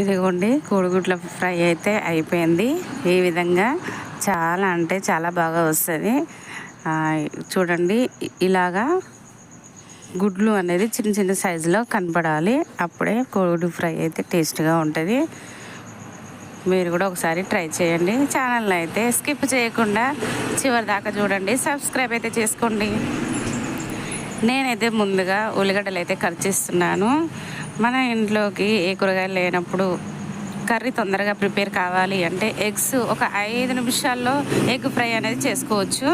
ఇదిగోండి కోడిగుడ్ల ఫ్రై అయితే అయిపోయింది. ఈ విధంగా చాలా అంటే చాలా బాగా వస్తుంది. చూడండి ఇలాగా గుడ్లు అనేది చిన్న చిన్న సైజులో కనపడాలి. అప్పుడే కోడిగుడ్డు ఫ్రై అయితే టేస్ట్గా ఉంటుంది. మీరు కూడా ఒకసారి ట్రై చేయండి. ఛానల్ని అయితే స్కిప్ చేయకుండా చివరి దాకా చూడండి. సబ్స్క్రైబ్ అయితే చేసుకోండి. నేనైతే ముందుగా ఉల్లిగడ్డలు అయితే కట్ చేస్తున్నాను. మన ఇంట్లోకి ఏ కూరగాయలు లేనప్పుడు కర్రీ తొందరగా ప్రిపేర్ కావాలి అంటే ఎగ్స్ ఒక ఐదు నిమిషాల్లో ఎగ్ ఫ్రై అనేది చేసుకోవచ్చు.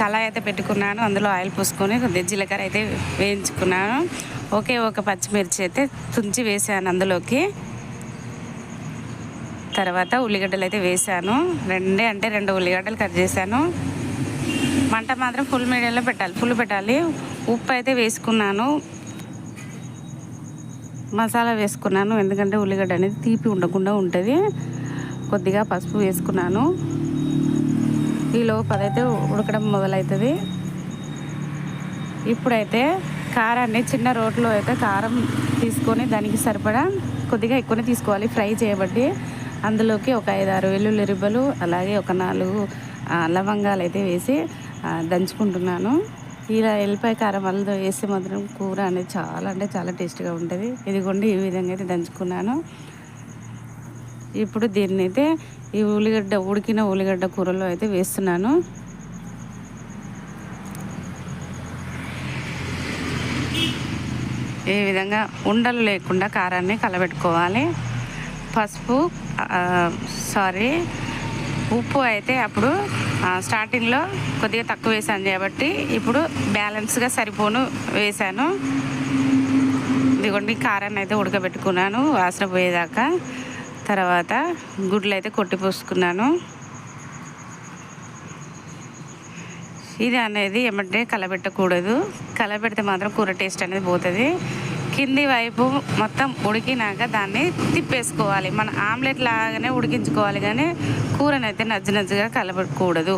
కళాయి అయితే పెట్టుకున్నాను. అందులో ఆయిల్ పోసుకొని కొద్దిగా జీలకర్ర అయితే వేయించుకున్నాను. ఒకే ఒక పచ్చిమిర్చి అయితే తుంచి వేసాను అందులోకి. తర్వాత ఉల్లిగడ్డలు అయితే వేసాను. రెండే అంటే రెండు ఉల్లిగడ్డలు కట్ చేశాను. మంట మాత్రం ఫుల్ మీడియంలో పెట్టాలి ఫుల్ పెట్టాలి. ఉప్పు అయితే వేసుకున్నాను. మసాలా వేసుకున్నాను. ఎందుకంటే ఉల్లిగడ్డ అనేది తీపి ఉండకుండా ఉంటుంది. కొద్దిగా పసుపు వేసుకున్నాను. ఈ అదైతే ఉడకడం మొదలవుతుంది ఇప్పుడైతే కారాన్ని చిన్న రోట్లో అయితే కారం తీసుకొని దానికి సరిపడా కొద్దిగా ఎక్కువనే తీసుకోవాలి. ఫ్రై చేయబట్టి అందులోకి ఒక ఐదు ఆరు వెల్లుల్లి రిబ్బలు అలాగే ఒక నాలుగు లవంగాలు అయితే వేసి దంచుకుంటున్నాను. ఇలా ఎల్లిపాయ కారం అందులో వేస్తే మాత్రం కూర అనేది చాలా అంటే చాలా టేస్ట్గా ఉంటుంది. ఇదిగోండి ఈ విధంగా అయితే దంచుకున్నాను. ఇప్పుడు దీన్ని అయితే ఈ ఉల్లిగడ్డ ఉడికిన ఉల్లిగడ్డ కూరలో అయితే వేస్తున్నాను. ఈ విధంగా ఉండలు లేకుండా కారాన్ని కలబెట్టుకోవాలి. పసుపు సారీ ఉప్పు అయితే అప్పుడు స్టార్టింగ్లో కొద్దిగా తక్కువ వేసాను కాబట్టి ఇప్పుడు బ్యాలెన్స్గా సరిపోను వేసాను ఇదిగోండి కారాన్ని అయితే ఉడకబెట్టుకున్నాను వాసన పోయేదాకా. తర్వాత గుడ్లు అయితే కొట్టి పోసుకున్నాను. ఇది అనేది ఏమంటే కలబెట్టకూడదు. కలబెడితే మాత్రం కూర టేస్ట్ అనేది పోతుంది. కింది వైపు మొత్తం ఉడికినాక దాన్ని తిప్పేసుకోవాలి. మన ఆమ్లెట్ లాగానే ఉడికించుకోవాలి కానీ కూరనైతే నజ్జు నజ్జుగా కలపకూడదు.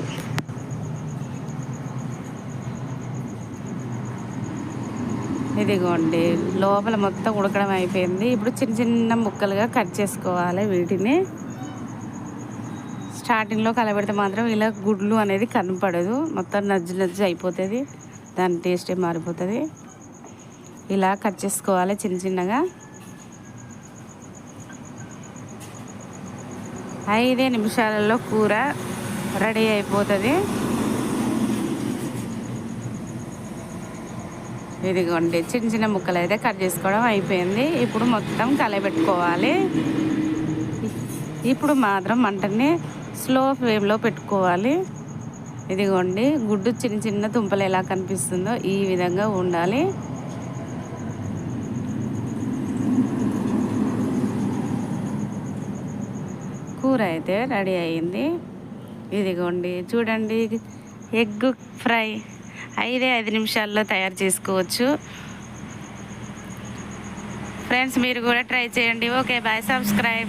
ఇదిగోండి లోపల మొత్తం ఉడకడం అయిపోయింది. ఇప్పుడు చిన్న చిన్న ముక్కలుగా కట్ చేసుకోవాలి వీటిని. స్టార్టింగ్లో కలబెడితే మాత్రం ఇలా గుడ్లు అనేది కనపడదు. మొత్తం నజ్జు నజ్జు అయిపోతుంది. దాని టేస్టే మారిపోతుంది. ఇలా కట్ చేసుకోవాలి చిన్న చిన్నగా. ఐదే నిమిషాలలో కూర రెడీ అయిపోతుంది. ఇదిగోండి చిన్న చిన్న ముక్కలు అయితే కట్ చేసుకోవడం అయిపోయింది. ఇప్పుడు మొత్తం కలయబెట్టుకోవాలి ఇప్పుడు మాత్రం మంటని స్లో ఫ్లేమ్లో పెట్టుకోవాలి. ఇదిగోండి గుడ్డు చిన్న చిన్న తుంపలు ఎలా కనిపిస్తుందో ఈ విధంగా ఉండాలి. కూర అయితే రెడీ అయింది. ఇదిగోండి చూడండి ఎగ్ ఫ్రై. ఐదే ఐదు నిమిషాల్లో తయారు చేసుకోవచ్చు. ఫ్రెండ్స్ మీరు కూడా ట్రై చేయండి. Okay bye subscribe.